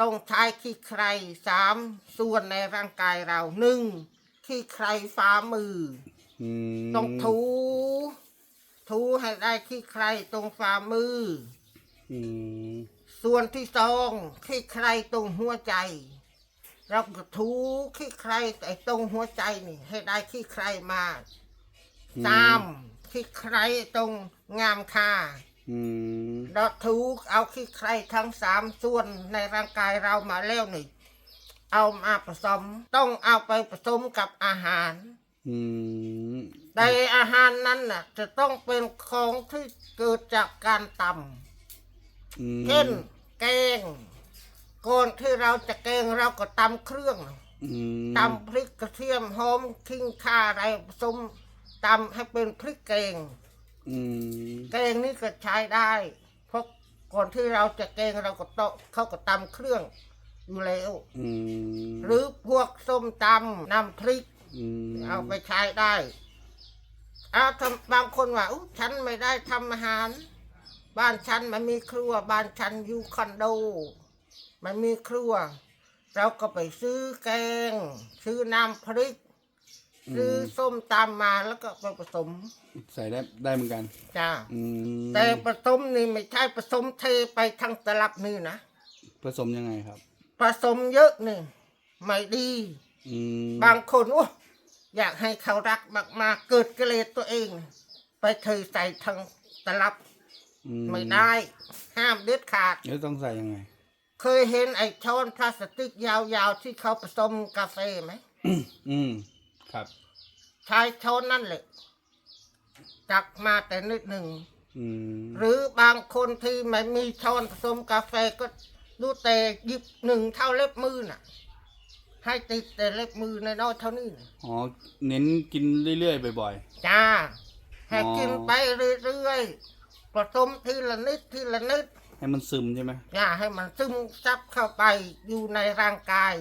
ต้องใช้ขี้ใครสามส่วนในร่างกายเราหนึ่งขี้ใครฝ่ามืออืมต้องถู ถูให้ได้ขี้ใครตรงฝ่ามือ อืมส่วนที่สองขี้ใครตรงหัวใจ เราก็ถูขี้ใครไอ้ตรงหัวใจนี่ ให้ได้ขี้ใครมาสามขี้ใครตรงงามคาอืม เราถูเอาขี้ใครทั้งสามส่วนในร่างกายเรามาแล้วนี่เอามาผสม ต้องเอาไปผสมกับอาหารอืมแต่อาหารนั้นน่ะ จะต้องเป็นของที่เกิดจากการตำอืมเช่นแกงก่อนที่เราจะแกงเราก็ตำเครื่องอืมตำพริกกระเทียมหอมขิงข่าอะไรผสมตำให้เป็นพริกแกงอืมแกงนี่ก็ใช้ได้ เพราะก่อนที่เราจะแกงเราก็ต้องเขาก็ตำเครื่องอยู่แล้ว อืมหรือพวกส้มตำน้ำพริกอืมเอาไปใช้ได้เอาทำบางคนว่าอู้ฉันไม่ได้ทำอาหาร บ้านฉันมันมีครัว บ้านฉันอยู่คอนโด มันมีครัว เราก็ไปซื้อแกง ซื้อน้ำพริก ซื้อส้มตำมาแล้วก็ไปผสมใส่ได้ได้เหมือนกันจ้าอืมแต่ผสมนี่ไม่ใช่ผสมเทไปทั้งตลับนี่นะผสมยังไงครับ ผสมเยอะนี่ไม่ดี อืมบางคนโอ้อยากให้เขารักมากๆเกิดกิเลสตัวเอง ไปเทใส่ทั้งตลับอืไม่ได้ ห้ามเด็ดขาด แล้วต้องใส่ยังไง เคยเห็นไอ้ช้อนพลาสติกยาวๆ ที่เขาผสมกาแฟไหม อืม ครับใช้ช้อนนั่นแหละจักมาแต่นิดหนึ่ง อืมหรือบางคนที่ไม่มีช้อนผสมกาแฟก็ดูแต่หยิบหนึ่งเท่าเล็บมือน่ะ ให้ติดแต่เล็บมือในน้อยๆเท่านี้น่ะอ๋อเน้นกินเรื่อยๆบ่อย จ้าให้อ๋อ กินไปเรื่อยๆผสมทีละนิดทีละนิดๆ ให้มันซึมใช่ไหม อย่าให้มันซึมซับเข้าไปอยู่ในร่างกาย